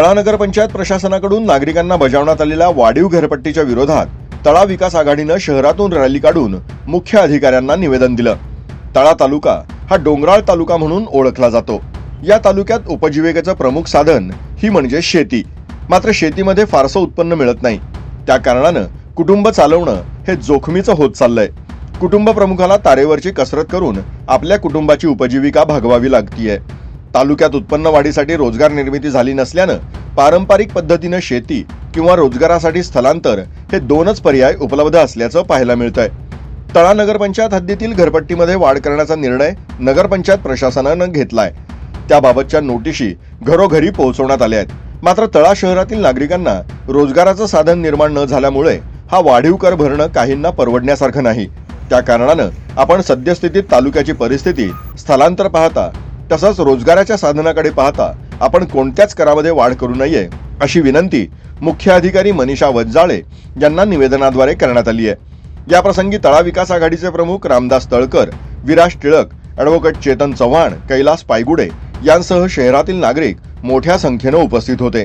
तळा नगरपंचायत प्रशासनाकडून नागरिकांना बजावण्यात आलेल्या वाढीव घरपट्टीच्या विरोधात तळा विकास आघाडीनं शहरातून रॅली काढून मुख्य अधिकाऱ्यांना निवेदन दिलं. तळा तालुका हा डोंगराळ तालुका म्हणून ओळखला जातो. या तालुक्यात उपजीविकेचं प्रमुख साधन ही म्हणजे शेती. मात्र शेतीमध्ये फारसं उत्पन्न मिळत नाही. त्या कारणानं कुटुंब चालवणं हे जोखमीचं होत चाललंय. कुटुंब प्रमुखाला तारेवरची कसरत करून आपल्या कुटुंबाची उपजीविका भागवावी लागतीये. तालुक्यात उत्पन्न वाढीसाठी रोजगार निर्मिती झाली नसल्यानं पारंपरिक पद्धतीनं शेती किंवा रोजगारासाठी स्थलांतर हे दोनच पर्याय उपलब्ध असल्याचं पाहायला मिळतंय. तळा नगरपंचायत हद्दीतील घरपट्टीमध्ये वाढ करण्याचा निर्णय नगरपंचायत प्रशासनानं घेतलाय. त्याबाबतच्या नोटिशी घरोघरी पोहोचवण्यात आल्या आहेत. मात्र तळा शहरातील नागरिकांना रोजगाराचं साधन निर्माण न झाल्यामुळे हा वाढीव कर भरणं काहींना परवडण्यासारखं नाही. त्या कारणानं आपण सद्यस्थितीत तालुक्याची परिस्थिती स्थलांतर पाहता तसंच रोजगाराच्या साधनाकडे पाहता आपण कोणत्याच करामध्ये वाढ करू नये अशी विनंती मुख्य अधिकारी मनीषा वज्जाळे यांना निवेदनाद्वारे करण्यात आली आहे. याप्रसंगी तळा विकास आघाडीचे प्रमुख रामदास तळकर विराज टिळक ॲडव्होकेट चेतन चव्हाण कैलास पायगुडे यांसह शहरातील नागरिक मोठ्या संख्येनं उपस्थित होते.